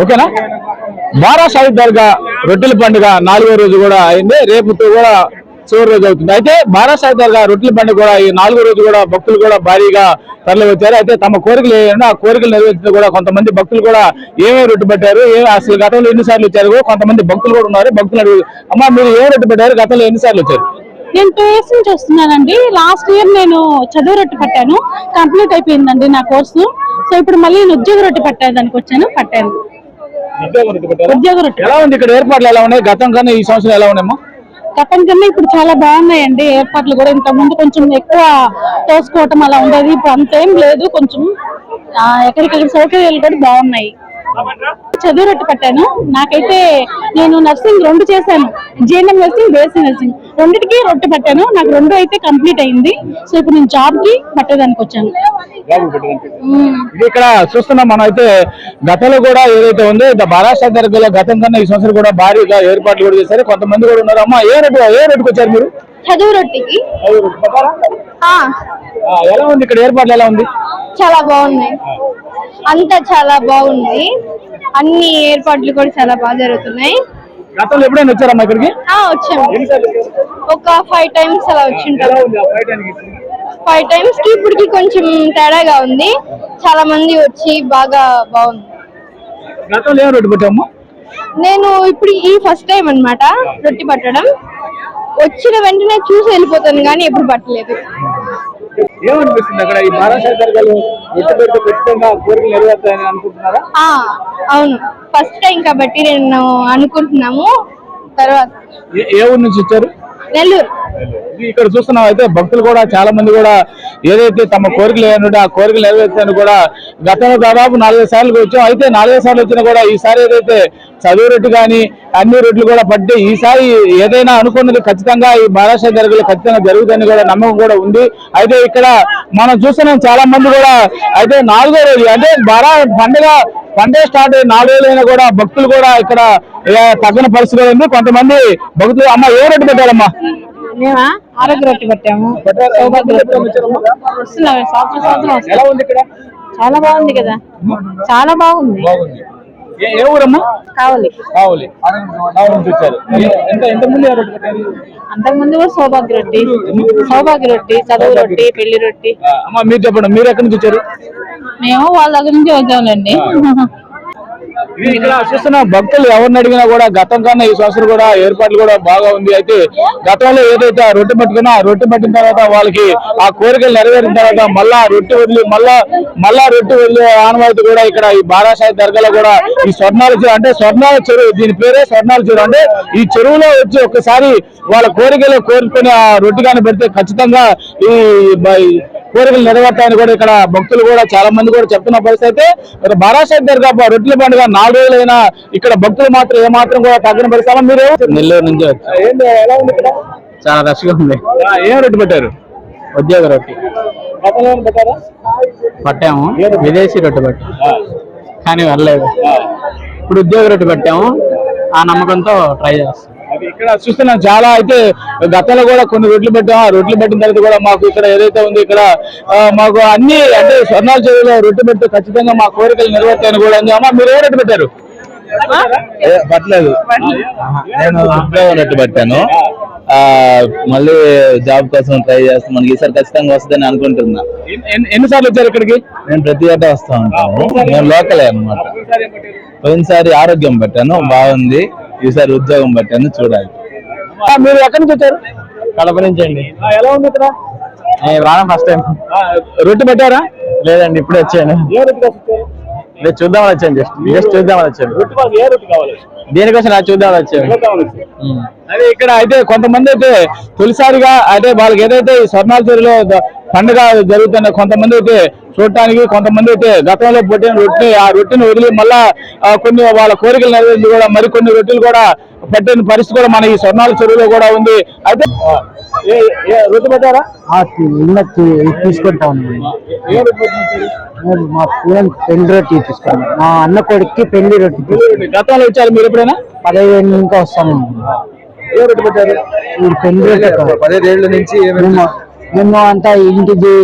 ఓకేనా? బారా షాహిద్ దర్గా రొట్టెల పండుగ నాలుగో రోజు కూడా అయింది. రేపు కూడా చివరి రోజు అవుతుంది. అయితే బారా షాహిద్ దర్గా రొట్టెల పండుగ కూడా ఈ నాలుగో రోజు కూడా భక్తులు కూడా భారీగా తరలి వచ్చారు అయితే తమ కోరికలు ఏమైనా ఆ కోరికలు నెరవేర్చిన కూడా కొంతమంది భక్తులు కూడా ఏమేమి రొట్టె పెట్టారు ఏ అసలు గతంలో ఎన్నిసార్లు వచ్చారు కొంతమంది భక్తులు కూడా ఉన్నారు. భక్తులు అడుగు అమ్మా మీరు ఏ రొట్టె పెట్టారు గతంలో ఎన్నిసార్లు వచ్చారు? నేను టూ ఇయర్స్ నుంచి వస్తున్నానండి. లాస్ట్ ఇయర్ నేను చదువు రొట్టె పట్టాను. కంప్లీట్ అయిపోయిందండి నా కోర్సు. సో ఇప్పుడు మళ్ళీ నేను ఉద్యోగ రొట్టె పట్టేదానికి వచ్చాను పట్టాను. ఉద్యోగ రొట్టె ఎలా ఉంది ఇక్కడ ఏర్పాట్లు ఎలా ఉన్నాయి? గతం కన్నా ఈ సంవత్సరం ఎలా ఉన్నాయమ్మా? గతం కన్నా ఇప్పుడు చాలా బాగున్నాయండి. ఏర్పాట్లు కూడా ఇంత ముందు కొంచెం ఎక్కువ తోసుకోవటం అలా ఉండేది. ఇప్పుడు అంతేం లేదు. కొంచెం ఎక్కడికక్కడ సౌకర్యాలు కూడా బాగున్నాయి. చదువు రొట్టె పట్టాను నాకైతే నేను నర్సింగ్ రెండు చేశాను. GNM nursing BSc nursing. రెండిటికి రొట్టె పట్టాను నాకు రెండు అయితే కంప్లీట్ అయింది. సో ఇప్పుడు నేను జాబ్కి పట్టేదానికి వచ్చాను ఇక్కడ చూస్తున్నాం మనం అయితే గతంలో కూడా ఏదైతే ఉందో ఇంత బారాషా దర్గాలో గతం కన్నా ఈ సంవత్సరం కూడా భారీగా ఏర్పాట్లు కూడా చేశారు. కొంతమంది కూడా ఉన్నారు. అమ్మా ఏ రేటు ఏ రేటుకి వచ్చారు మీరు? చదువు రొట్టెకి. ఎలా ఉంది? ఇక్కడ ఏర్పాట్లు ఎలా ఉంది? చాలా బాగున్నాయి. అంతా చాలా బాగుంది అన్ని ఏర్పాట్లు కూడా చాలా బాగా జరుగుతున్నాయి. గతంలో ఎప్పుడైనా వచ్చారమ్మా ఇక్కడికి? వచ్చాము. ఒక ఫైవ్ టైమ్స్ అలా వచ్చింటాం ఎలా ఉంది ఆ బయటానికి? ఫైవ్ టైమ్స్కి ఇప్పటికి కొంచెం తేడాగా ఉంది. చాలా మంది వచ్చి బాగా బాగుంది. గతంలో ఏం పెట్టాము నేను ఇప్పుడు ఈ ఫస్ట్ టైం అన్నమాట రొట్టి పట్టడం. వచ్చిన వెంటనే చూసి వెళ్ళిపోతాను కానీ ఎప్పుడు పట్టలేదు. ఏమనిపిస్తుంది అక్కడ ఈ అవును. ఫస్ట్ టైం కాబట్టి నేను అనుకుంటున్నాము. తర్వాత ఏ- ఊరు నుంచి వచ్చారు? నెల్లూరు. ఇక్కడ చూస్తున్నాం అయితే భక్తులు కూడా చాలా మంది కూడా ఏదైతే తమ కోరికలు ఏంటంటే ఆ కోరికలు నెరవేర్చాను కూడా గతంలో దాదాపు నాలుగైదు సార్లు వచ్చాం. అయితే నాలుగైదు సార్లు వచ్చినా కూడా ఈసారి ఏదైతే చదువు రెట్టు కానీ అన్ని రెట్లు కూడా పట్టి ఈసారి ఏదైనా అనుకున్నది ఖచ్చితంగా ఈ మహారాష్ట్ర జరుగులు ఖచ్చితంగా జరుగుతుందని కూడా నమ్మకం కూడా ఉంది. అయితే ఇక్కడ మనం చూస్తున్నాం చాలా మంది కూడా అయితే నాలుగో రోజు అంటే బారా పండుగ పండుగ స్టార్ట్ అయ్యి నాలుగు రోజులైనా కూడా భక్తులు కూడా ఇక్కడ తగ్గిన పరిస్థితి ఉంది. కొంతమంది భక్తులు అమ్మ ఏ రెట్టు పెట్టారమ్మా? మేమా? ఆరోగ్య రొట్టి పెట్టాము వస్తున్నాం సంవత్సరం సంవత్సరం వస్తున్నాం. ఎలా ఉంది ఇక్కడ? చాలా బాగుంది కదా. చాలా బాగుంది. ఏ ఊరమ్మా? కావాలి. కావాలి. కావాలి నుంచి వచ్చారు. ఏ- ఎంత ఎంత మంది అంతకుముందు కూడా సౌభాగ్య రొట్టి సౌభాగ్య రొట్టి చదువు రొట్టి పెళ్ళి రొట్టి అమ్మా మీరు చెప్పండి మీరు ఎక్కడి నుంచి వచ్చారు? మేము వాళ్ళ దగ్గర నుంచి వచ్చాములేండి ఇక్కడ చూస్తున్న భక్తులు ఎవరిని అడిగినా కూడా గతం కన్నా ఈ సంవత్సరం కూడా ఏర్పాట్లు కూడా బాగా ఉంది. అయితే గతంలో ఏదైతే ఆ రొట్టె పట్టుకున్నా ఆ రొట్టె పట్టిన తర్వాత వాళ్ళకి ఆ కోరికలు నెరవేరిన తర్వాత మళ్ళా రొట్టె వదిలి మళ్ళా మళ్ళా రొట్టె వదిలి ఆనవాయితీ కూడా ఇక్కడ ఈ బారాసాయి దర్గాలో కూడా ఈ స్వర్ణాల చెరువు అంటే స్వర్ణాల చెరువు దీని పేరే స్వర్ణాల చెరువు. అంటే ఈ చెరువులో వచ్చి ఒక్కసారి వాళ్ళ కోరికలు కోరుకొని ఆ రొట్టె కానీ పెడితే ఖచ్చితంగా ఈ కోరికలు నెరవేర్తాయని కూడా ఇక్కడ భక్తులు కూడా చాలా మంది కూడా చెప్తున్న పరిస్థితి అయితే మరి బారాసాయి దర్గా రొట్టెల పండుగ నాలుగు రోజులైనా ఇక్కడ భక్తులు మాత్రం ఏమాత్రం కూడా తగ్గని పరిస్థితి మీరు నెల్లూరు నుంచి చాలా రష్గా ఉంది. ఏం రొట్టె పెట్టారు? ఉద్యోగ రొట్టి. పట్టాము. విదేశీ రొట్టె పట్టాము కానీ వెళ్ళలేదు. ఇప్పుడు ఉద్యోగ రొట్టె పెట్టాము. ఆ నమ్మకంతో ట్రై చేస్తాం. ఇక్కడ చూస్తున్నాం చాలా అయితే గతంలో కూడా కొన్ని రొట్లు పెట్టాం. ఆ రొట్లు పెట్టిన తర్వాత కూడా మాకు ఇక్కడ ఏదైతే ఉంది ఇక్కడ మాకు అన్ని అంటే స్వర్ణాల చెరువులో రొట్టె పెడితే ఖచ్చితంగా మా కోరికలు నెరవేర్తాయని కూడా ఉంది అమ్మా మీరు ఏ రొట్టె పెట్టారు పట్టలేదు. నేను రొట్టె పట్టాను. మళ్ళీ జాబ్ కోసం ట్రై చేస్తాను మనకి ఈసారి ఖచ్చితంగా వస్తుందని అనుకుంటున్నా. ఎన్ని- ఎన్ని- ఎన్నిసార్లు వచ్చారు ఇక్కడికి? నేను ప్రతి ఏటా వస్తా ఉంటాను. నేను లోకలే అన్నమాట. పోయినసారి ఆరోగ్యం పెట్టాను. బాగుంది. ఈసారి ఉద్యోగం పెట్టాను చూడాలి. మీరు ఎక్కడి నుంచి వచ్చారు? కడప నుంచి అండి. ఆ, ఎలా ఉంది ఇక్కడ? నేను రావడం ఫస్ట్ టైం రొట్టె పెట్టారా? లేదండి ఇప్పుడే వచ్చాను. నేను చూద్దామని వచ్చాను జస్ట్ జస్ట్ చూద్దామని వచ్చాను రొట్టె కోసం ఏ రొట్టె కావాలి? దేనికోసం నాకు చూద్దామని వచ్చాను అదే ఇక్కడ అయితే కొంతమంది అయితే తొలిసారిగా అంటే వాళ్ళకి ఏదైతే ఈ స్వర్ణాల చెరువులో పండుగ జరుగుతున్న కొంతమంది అయితే చూడటానికి కొంతమంది అయితే గతంలో పుట్టిన రొట్టె ఆ రొట్టెని వదిలి మళ్ళా కొన్ని వాళ్ళ కోరికలు నెరవేర్చి కూడా మరికొన్ని రొట్టెలు కూడా పట్టిన పరిస్థితి కూడా మన ఈ స్వర్ణాల చెరువులో కూడా ఉంది. అయితే పెట్టారా? తీసుకుంటా? నేను మా పిల్లలు పెళ్ళి రొట్టి తీసుకున్నాను మా అన్న కొడుక్కి పెళ్ళి రొట్టి. గతంలో వచ్చారు మీరు ఎప్పుడైనా? పదిహేను ఇంకా వస్తాను ఏ రొట్టె పెట్టారు? ఈ పెళ్ళి రొట్టి కాదు. పదిహేళ్ళ నుంచి మేము అంతా ఇంటిది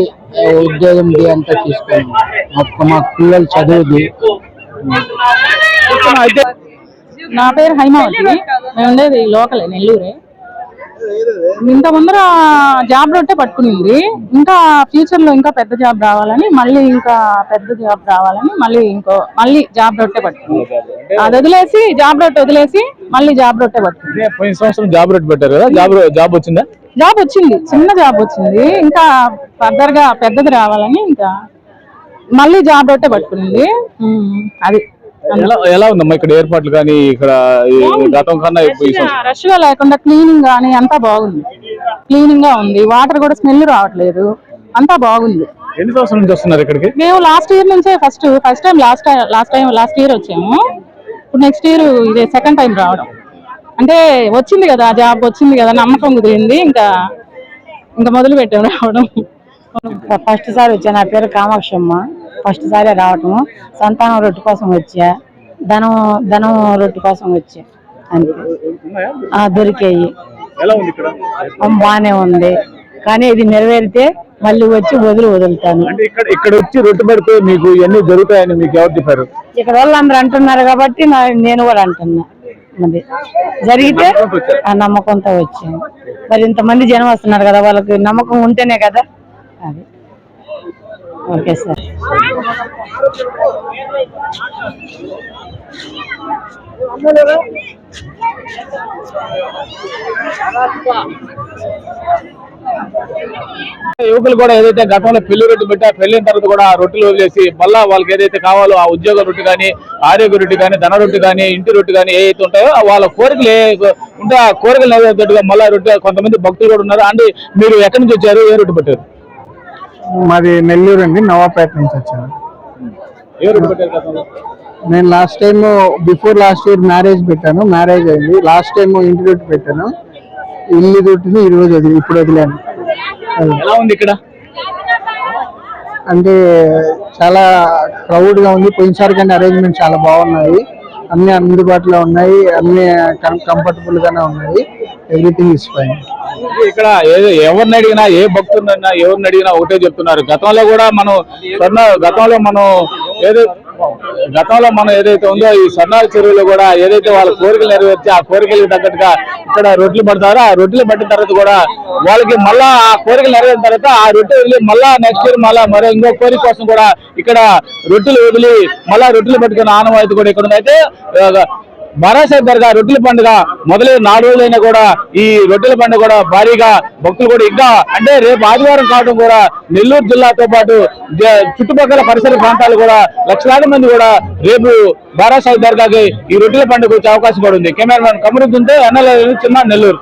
ఉద్యోగం అంతా తీసుకున్నాం. మా పిల్లలు చదువుది. అయితే నా పేరు హైమావతి. మేము ఉండేది లోకలే నెల్లూరే. ఇంత ముందర జాబ్ రొట్టె పట్టుకునింది. ఇంకా ఫ్యూచర్లో ఇంకా పెద్ద జాబ్ రావాలని మళ్ళీ ఇంకా పెద్ద జాబ్ రావాలని మళ్ళీ ఇంకో మళ్ళీ జాబ్ రొట్టె పట్టుకుంది. అది వదిలేసి జాబ్ రొట్టె వదిలేసి మళ్ళీ జాబ్ రొట్టె పట్టుకుంది. పోయిన సంవత్సరం జాబ్ రేట్ పెట్టారు కదా జాబ్ జాబ్ వచ్చిందా? జాబ్ వచ్చింది చిన్న జాబ్ వచ్చింది. ఇంకా ఫర్దర్గా పెద్దది రావాలని ఇంకా మళ్ళీ జాబ్ రొట్టె పట్టుకునింది. ఉమ్, అది. ఎలా ఎలా ఉందమ్మా ఇక్కడ ఏర్పాట్లు కానీ ఇక్కడ గతం కన్నా రష్గా లేకుండా క్లీనింగ్ గానీ అంతా బాగుంది. క్లీనింగ్గా ఉంది. వాటర్ కూడా స్మెల్ రావట్లేదు. అంతా బాగుంది. ఎన్ని సంవత్సరాల నుంచి వస్తున్నారు ఇక్కడికి? మేము లాస్ట్ ఇయర్ నుంచే first first time last last time last year వచ్చాము. ఇప్పుడు నెక్స్ట్ ఇయర్ ఇదే సెకండ్ టైం రావడం. అంటే వచ్చింది కదా జాబ్ వచ్చింది కదా నమ్మకం కుదిరింది. ఇంకా ఇంకా మొదలు పెట్టాం రావడం. ఫస్ట్ సారి వచ్చా నా పేరు కామాక్షమ్మ. ఫస్ట్ సారి రావటము. సంతానం రొట్టె కోసం వచ్చా. ధనం ధనం రొట్టె కోసం వచ్చా. అంతే దొరికాయి. బాగానే ఉంది కానీ ఇది నెరవేరితే మళ్ళీ వచ్చి వదిలి వదులుతాను. అంటే ఇక్కడ ఇక్కడ వచ్చి రొట్టె పెడితే మీకు ఇవన్నీ జరుగుతాయని మీకు ఎవరు చెప్పారు? ఇక్కడ వాళ్ళందరూ అంటున్నారు కాబట్టి నేను కూడా అంటున్నా. మరి జరిగితే ఆ నమ్మకంతో వచ్చాను. మరి ఇంతమంది జనం వస్తున్నారు కదా వాళ్ళకి నమ్మకం ఉంటేనే కదా. అది. Okay sir. యువకులు కూడా ఏదైతే గతంలో పెళ్ళి రొట్టె పెట్టా పెళ్ళిన తర్వాత కూడా ఆ రొట్టెలు వదిలేసి మళ్ళా వాళ్ళకి ఏదైతే కావాలో ఆ ఉద్యోగ రొట్టె కానీ ఆరోగ్య రొట్టె కానీ ధన రొట్టె కానీ ఇంటి రొట్టె కానీ ఏవైతే ఉంటాయో వాళ్ళ కోరికలు ఏ- ఉంటే ఆ కోరికలు నెరవేర్తట్టుగా మళ్ళా రొట్టె కొంతమంది భక్తులు కూడా ఉన్నారు. అంటే మీరు ఎక్కడి నుంచి వచ్చారు? ఏ రొట్టె పెట్టారు? మాది నెల్లూరు అండి నవాపేట నుంచి వచ్చాను. నేను last time before last year marriage పెట్టాను మ్యారేజ్ అయింది. లాస్ట్ టైం ఇంటి రొట్టి పెట్టాను. ఇల్లు రొట్టిని ఈ రోజు వదిలి ఇప్పుడు వదిలాను. ఎలా ఉంది ఇక్కడ? అంటే చాలా క్రౌడ్గా ఉంది. పోయినసారి కంటే అరేంజ్మెంట్ చాలా బాగున్నాయి. అన్ని అందుబాటులో ఉన్నాయి అన్ని కంఫర్టబుల్ గానే ఉన్నాయి. ఎవ్రీథింగ్ ఇస్ ఫైన్ ఇక్కడ ఏదో ఎవరిని అడిగినా ఏ భక్తున్నా ఎవరిని అడిగినా ఒకటే చెప్తున్నారు. గతంలో కూడా మనం స్వర్ణ గతంలో మనం ఏదో గతంలో మనం ఏదైతే ఉందో ఈ స్వర్ణాల చెరువులో కూడా ఏదైతే వాళ్ళ కోరికలు నెరవేర్చి ఆ కోరికలకు తగ్గట్టుగా ఇక్కడ రొట్టెలు పడతారో ఆ రొట్టెలు పట్టిన తర్వాత కూడా వాళ్ళకి మళ్ళా ఆ కోరికలు నెరవేరిన తర్వాత ఆ రొట్టె వదిలి మళ్ళా నెక్స్ట్ ఇయర్ మళ్ళా మరో ఇంకో కోరిక కోసం కూడా ఇక్కడ రొట్టెలు వదిలి మళ్ళా రొట్టెలు పట్టుకున్న ఆనవాయితీ కూడా ఇక్కడ అయితే బారాసాహెబ్ దర్గా రొట్టెల పండుగ మొదలైన నాలుగు రోజులైనా కూడా ఈ రొట్టెల పండుగ కూడా భారీగా భక్తులు కూడా ఇంకా అంటే రేపు ఆదివారం కావడం కూడా నెల్లూరు జిల్లాతో పాటు జ- చుట్టుపక్కల పరిసర ప్రాంతాలు కూడా లక్షలాది మంది కూడా రేపు బారాసాహెబ్ దర్గాకి ఈ రొట్టెల పండుగ వచ్చే అవకాశం కూడా ఉంది. కెమెరామెన్ కమరుద్దుంటే ఎన్ఎల్ చిన్న నెల్లూరు.